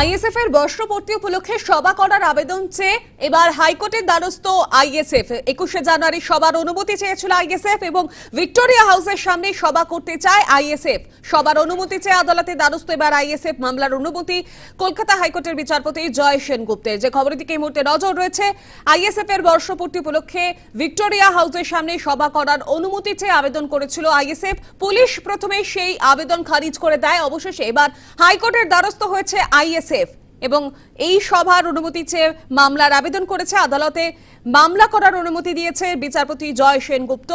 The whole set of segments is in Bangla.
আইএসএফ এর বর্ষপূর্তি উপলক্ষে সভা করার আবেদন চেয়ে এবার হাইকোর্টের দ্বারস্থ আইএসএফ। একুশে জানুয়ারি সবার অনুমতি চেয়েছিল আইএসএফ এবং ভিক্টোরিয়া হাউসের সামনে সভা করতে চায় আইএসএফ। সবার অনুমতি চেয়ে আদালতে দ্বারস্থ এবার আইএসএফ মামলার অনুমতি। কলকাতা হাইকোর্টের বিচারপতি জয় সেনগুপ্তের। যে খবরের দিকে এই মুহূর্তে নজর রয়েছে, আইএসএফ এর বর্ষপূর্তি উপলক্ষে ভিক্টোরিয়া হাউসের সামনে সভা করার অনুমতি চেয়ে আবেদন করেছিল আইএসএফ। পুলিশ প্রথমে সেই আবেদন খারিজ করে দেয়। অবশেষে এবার হাইকোর্টের দ্বারস্থ হয়েছে আইএসএফ। এবং এই সভার অনুমতি চেয়ে মামলার আবেদন করেছে আদালতে। মামলা করার অনুমতি দিয়েছে বিচারপতি জয় সেনগুপ্ত।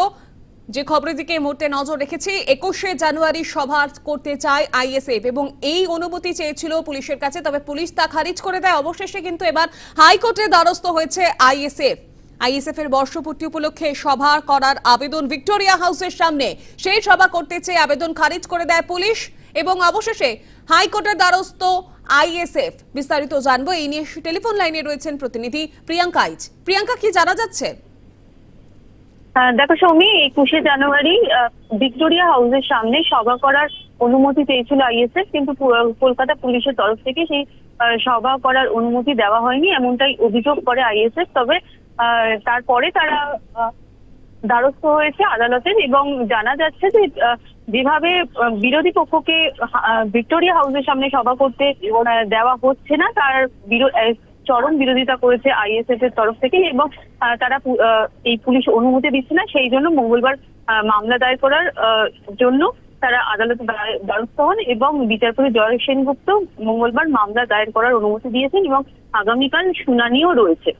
যে খবরের দিকে মুহূর্তে নজর রেখেছি, একুশে জানুয়ারি সভা করতে চায় আইএসএফ এবং এই অনুমতি চেয়েছিল পুলিশের কাছে, তবে পুলিশ তা খারিজ করে দেয়। অবশেষে কিন্তু এবার হাইকোর্টের দ্বারস্থ হয়েছে আইএসএফ। আইএসএফ এর বর্ষপূর্তি উপলক্ষে সভা করার আবেদন ভিক্টোরিয়া হাউসের সামনে। সেই সভা করতে চেয়ে আবেদন খারিজ করে দেয় পুলিশ এবং অবশেষে হাইকোর্টের দ্বারস্থ আইএসএফ। বিস্তারিত জানব, এই নিয়ে টেলিফোন লাইনে রয়েছেন প্রতিনিধি প্রিয়াঙ্কা আইচ। প্রিয়াঙ্কা, কি জানা যাচ্ছে? দেখো সৌমি, একুশে জানুয়ারি ভিক্টোরিয়া হাউসের সামনে সভা করার অনুমতি চেয়েছিল আইএসএফ, কিন্তু কলকাতা পুলিশের তরফ থেকে সেই সভা করার অনুমতি দেওয়া হয়নি, এমনটাই অভিযোগ করে আইএসএফ। তবে তারপরে তারা দ্বারস্থ হয়েছে আদালতের এবং জানা যাচ্ছে যে যেভাবে বিরোধী পক্ষকে ভিক্টোরিয়া হাউসের সামনে সভা করতে দেওয়া হচ্ছে না, তার চরম বিরোধিতা করেছে আইএসএফ এর তরফ থেকে এবং তারা এই পুলিশ অনুমতি দিচ্ছে না, সেই জন্য মঙ্গলবার মামলা দায়ের করার জন্য তারা আদালতে দ্বার- দ্বারস্থ হন এবং বিচারপতি জয় সেনগুপ্ত মঙ্গলবার মামলা দায়ের করার অনুমতি দিয়েছেন এবং আগামীকাল শুনানিও রয়েছে।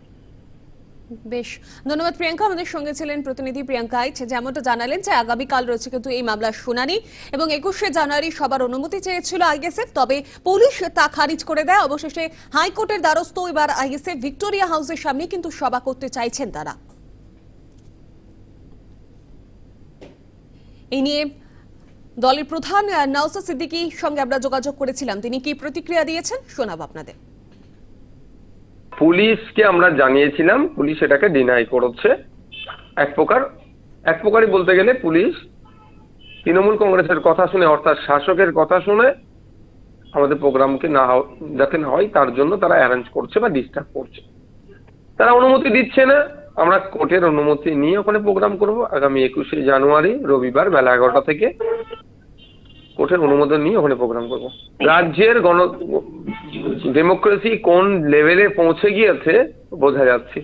বেশ ধন্যবাদ প্রিয়াঙ্কা। আমাদের সঙ্গে ছিলেন প্রতিনিধি প্রিয়াঙ্কা আইচ যেমনটা জানালেন যে আগামীকাল রয়েছে কিন্তু এই মামলার শুনানি এবং একুশে জানুয়ারি সবার অনুমতি চেয়েছিল আইএসএফ তবে পুলিশ তা খারিজ করে দেয়। অবশেষে হাইকোর্টের দ্বারস্থ এবার আইএসএফ ভিক্টোরিয়া হাউসের সামনে কিন্তু সভা করতে চাইছেন তারা। এই নিয়ে দলের প্রধান আহ, নওসাদ সিদ্দিকীর সঙ্গে আমরা যোগাযোগ করেছিলাম। তিনি কি প্রতিক্রিয়া দিয়েছেন? শোনাব আপনাদের। পুলিশকে আমরা জানিয়েছিলাম পুলিশ এটাকে ডিনাই করেছে। এক প্রকার এক প্রকারই বলতে গেলে পুলিশ তৃণমূল কংগ্রেসের কথা শুনে অর্থাৎ শাসকের কথা শুনে আমাদের প্রোগ্রামকে না যাতে না হয় তার জন্য তারা অ্যারেঞ্জ করছে বা ডিস্টার্ব করছে। তারা অনুমতি দিচ্ছে না। আমরা কোর্টের অনুমতি নিয়ে ওখানে প্রোগ্রাম করব। আগামী একুশে জানুয়ারি রবিবার বেলা এগারোটা থেকে কোর্টের অনুমোদন নিয়ে ওখানে প্রোগ্রাম করব। রাজ্যের গণ ডেমোক্রেসি কোন লেভেলে পৌঁছে গিয়েছে, বোঝা যাচ্ছে।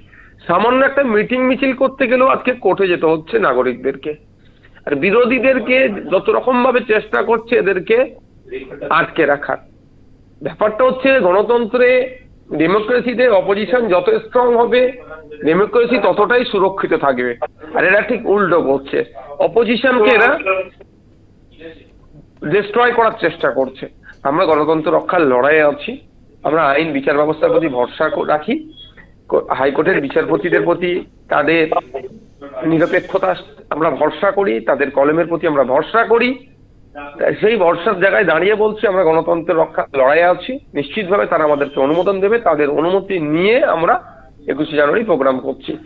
সামান্য একটা মিটিং মিছিল করতে গেলেও আজকে কোর্টে যেতে হচ্ছে নাগরিকদেরকে। আর বিরোধীদেরকে যত রকম ভাবে চেষ্টা করছে এদেরকে আটকে রাখার। ব্যাপারটা হচ্ছে গণতন্ত্রে ডেমোক্রেসিতে অপোজিশন যত স্ট্রং হবে ডেমোক্রেসি ততটাই সুরক্ষিত থাকবে। আর এরা ঠিক উল্টো করছে। অপোজিশনকে এরা ডিস্ট্রয় করার চেষ্টা করছে। আমরা গণতন্ত্র রক্ষার লড়াইয়ে আছি। আমরা আইন, বিচার ব্যবস্থার প্রতি ভরসা রাখি। হাইকোর্টের বিচারপতিদের প্রতি তাদের নিরপেক্ষতা আমরা ভরসা করি, তাদের কলমের প্রতি আমরা ভরসা করি। সেই ভরসার জায়গায় দাঁড়িয়ে বলছি, আমরা গণতন্ত্রের রক্ষা লড়াইয়ে আছি। নিশ্চিতভাবে তারা আমাদেরকে অনুমোদন দেবে। তাদের অনুমতি নিয়ে আমরা একুশে জানুয়ারি প্রোগ্রাম করছি।